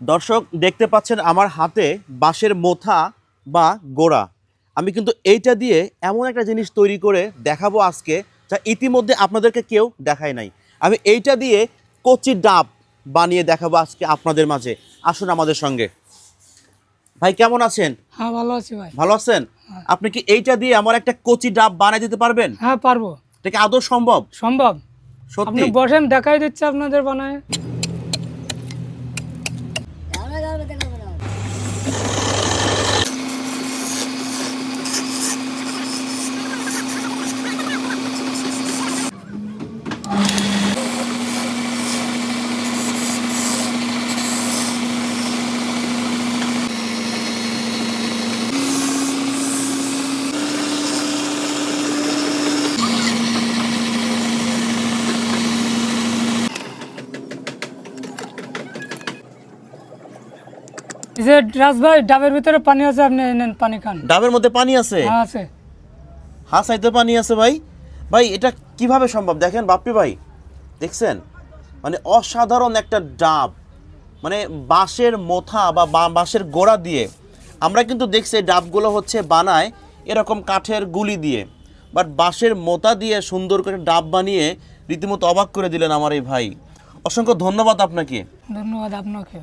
দর্শক দেখতে পাচ্ছেন আমার হাতে বাঁশের মোথা বা গোড়া। আমি কিন্তু এইটা দিয়ে এমন একটা জিনিস তৈরি করে দেখাবো আজকে যা ইতিমধ্যে আপনাদেরকে কেউ দেখায় নাই। আমি এইটা দিয়ে কচি ডাব বানিয়ে দেখাবো আজকে আপনাদের মাঝে। আসুন আমাদের সঙ্গে। ভাই কেমন আছেন? হ্যাঁ ভালো আছি ভাই। ভালো আছেন? আপনি কি এইটা দিয়ে আমার একটা কচি ডাব বানিয়ে দিতে পারবেন? হ্যাঁ পারব। এটা কি আদৌ সম্ভব? সম্ভব। সত্যি? আপনি বসেন দেখাই দিচ্ছে আপনাদের বানায়। এই যে রাজ ভাই ডাবের ভিতরে পানি আছে আপনি নেন পানি খান। ডাবের মধ্যে পানি আছে? হ্যাঁ আছে। হাসাইতে পানি আছে ভাই। ভাই এটা কীভাবে সম্ভব? দেখেন বাপ্পি ভাই দেখছেন? মানে অসাধারণ একটা ডাব। মানে বাঁশের মোথা বা বাঁশের গোড়া দিয়ে আমরা কিন্তু দেখছি ডাবগুলো হচ্ছে বানায় এরকম কাঠের গুলি দিয়ে। বাট বাঁশের মোতা দিয়ে সুন্দর করে ডাব বানিয়ে রীতিমতো অবাক করে দিলেন আমার এই ভাই। অসংখ্য ধন্যবাদ আপনাকে। ধন্যবাদ আপনাকে।